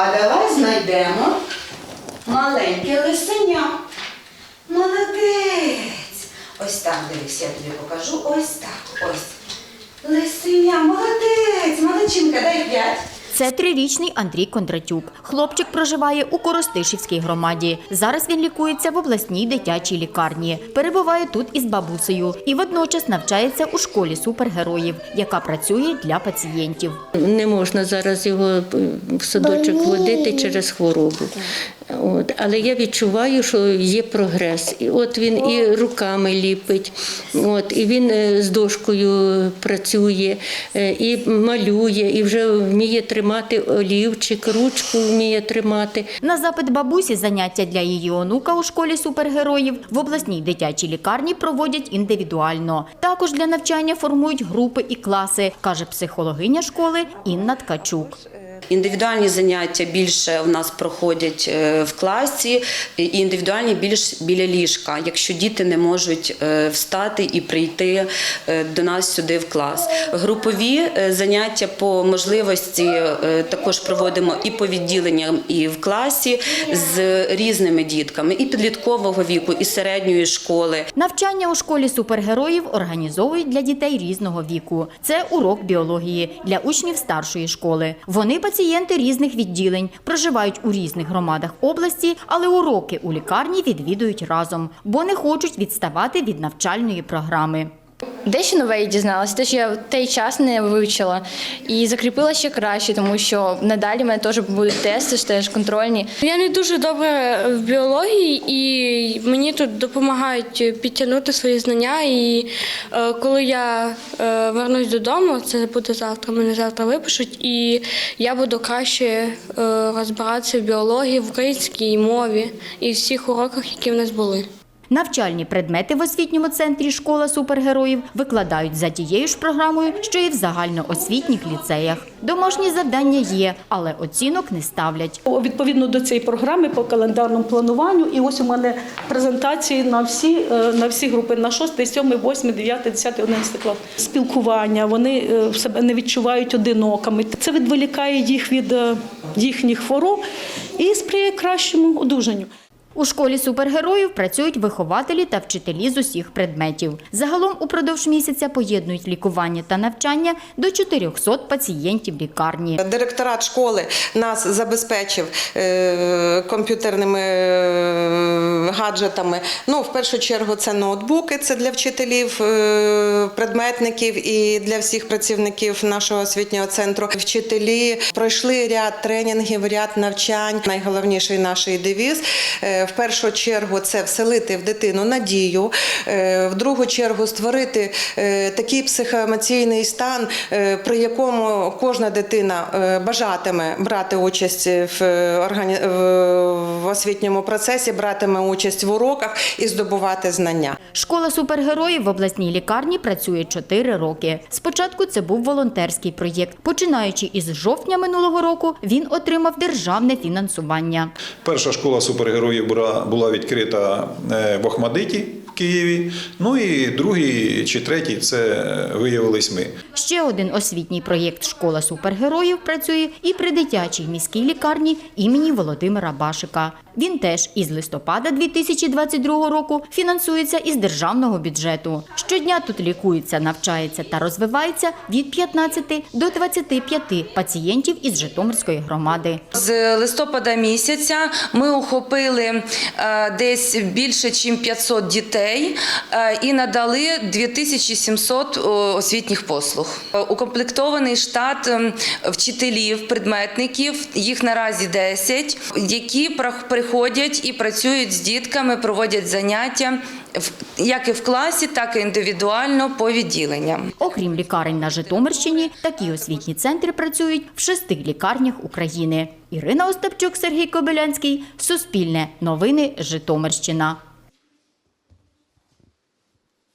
А давай знайдемо маленьке лисеня. Молодець. Ось так, дивись, я тобі покажу. Ось так. Ось. Лисеня, молодець, молодчинка, дай п'ять. Це трирічний Андрій Кондратюк. Хлопчик проживає у Коростишівській громаді. Зараз він лікується в обласній дитячій лікарні. Перебуває тут із бабусею і водночас навчається у школі супергероїв, яка працює для пацієнтів. Не можна зараз його в садочок водити через хворобу. От. Але я відчуваю, що є прогрес. І от він і руками ліпить, от, і він е, з дошкою працює, е, і малює, і вже вміє тримати олівчик, ручку вміє тримати. На запит бабусі заняття для її онука у школі супергероїв в обласній дитячій лікарні проводять індивідуально. Також для навчання формують групи і класи, каже психологиня школи Інна Ткачук. Індивідуальні заняття більше в нас проходять е, в класі, і індивідуальні більш біля ліжка, якщо діти не можуть е, встати і прийти е, до нас сюди в клас. Групові заняття по можливості також проводимо і по відділенням, і в класі з різними дітками, і підліткового віку, і середньої школи. Навчання у школі супергероїв організовують для дітей різного віку. Це урок біології для учнів старшої школи. Вони пацієнти різних відділень, проживають у різних громадах області, але уроки у лікарні відвідують разом, бо не хочуть відставати від навчальної програми. Дещо нове я дізналася, те, що я в той час не вивчила і закріпила ще краще, тому що надалі в мене теж будуть тести, теж контрольні. Я не дуже добре в біології, і мені тут допомагають підтягнути свої знання. І е, коли я е, вернусь додому, це буде завтра, мене завтра випишуть, і я буду краще е, розбиратися в біології, в українській мові і всіх уроках, які в нас були. Навчальні предмети в освітньому центрі школа супергероїв викладають за тією ж програмою, що і в загальноосвітніх ліцеях. Домашні завдання є, але оцінок не ставлять. Відповідно до цієї програми по календарному плануванню. І ось у мене презентації на всі, е, на всі групи на 6, 7, 8, 9, 10, 11 клас. Спілкування, вони е, себе не відчувають одинокими. Це відволікає їх від е, їхніх хвороб і сприяє кращому одужанню. У школі супергероїв працюють вихователі та вчителі з усіх предметів. Загалом упродовж місяця поєднують лікування та навчання до 400 пацієнтів лікарні. Директорат школи нас забезпечив е, комп'ютерними е, гаджетами. Ну, в першу чергу, це ноутбуки, це для вчителів, е, предметників і для всіх працівників нашого освітнього центру. Вчителі пройшли ряд тренінгів, ряд навчань. Найголовніший наш девіз в першу чергу це вселити в дитину надію, е, в другу чергу створити е, такий психоемоційний стан, е, при якому кожна дитина бажатиме брати участь в, органі... в освітньому процесі, братиме участь в уроках і здобувати знання. Школа супергероїв в обласній лікарні працює 4 роки. Спочатку це був волонтерський проєкт. Починаючи із жовтня минулого року, він отримав державне фінансування. Перша школа супергероїв була, відкрита е, в Охмадиті Києві. Ну і другий чи третій це виявились ми. Ще один освітній проєкт Школа супергероїв працює і при дитячій міській лікарні імені Володимира Башика. Він теж із листопада 2022 року фінансується із державного бюджету. Щодня тут лікується, навчається та розвивається від 15 до 25 пацієнтів із Житомирської громади. З листопада місяця ми охопили е, десь більше, ніж 500 дітей е, і надали 2700 о, освітніх послуг. Е, Укомплектований штат ем, вчителів, предметників, їх наразі 10, які приходять і працюють з дітками, проводять заняття як і в класі, так і індивідуально по відділенням. Окрім лікарень на Житомирщині, такі освітні центри працюють в шести лікарнях України. Ірина Остапчук, Сергій Кобилянський, Суспільне, Новини Житомирщина.